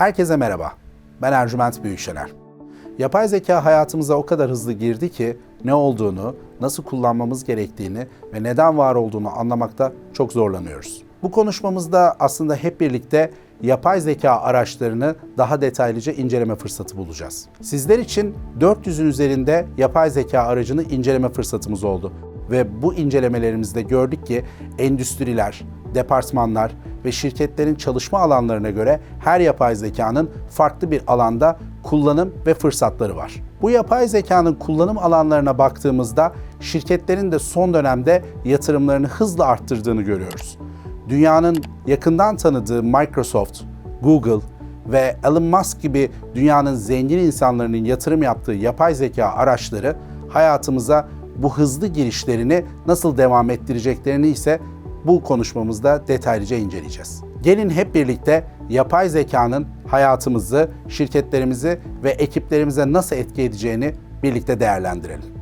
Herkese merhaba. Ben Ercüment Büyükşener. Yapay zeka hayatımıza o kadar hızlı girdi ki ne olduğunu, nasıl kullanmamız gerektiğini ve neden var olduğunu anlamakta çok zorlanıyoruz. Bu konuşmamızda aslında hep birlikte yapay zeka araçlarını daha detaylıca inceleme fırsatı bulacağız. Sizler için 400'ün üzerinde yapay zeka aracını inceleme fırsatımız oldu ve bu incelemelerimizde gördük ki endüstriler, departmanlar ve şirketlerin çalışma alanlarına göre her yapay zekanın farklı bir alanda kullanım ve fırsatları var. Bu yapay zekanın kullanım alanlarına baktığımızda şirketlerin de son dönemde yatırımlarını hızla arttırdığını görüyoruz. Dünyanın yakından tanıdığı Microsoft, Google ve Elon Musk gibi dünyanın zengin insanlarının yatırım yaptığı yapay zeka araçları hayatımıza bu hızlı girişlerini nasıl devam ettireceklerini ise bu konuşmamızda detaylıca inceleyeceğiz. Gelin hep birlikte yapay zekanın hayatımızı, şirketlerimizi ve ekiplerimize nasıl etki edeceğini birlikte değerlendirelim.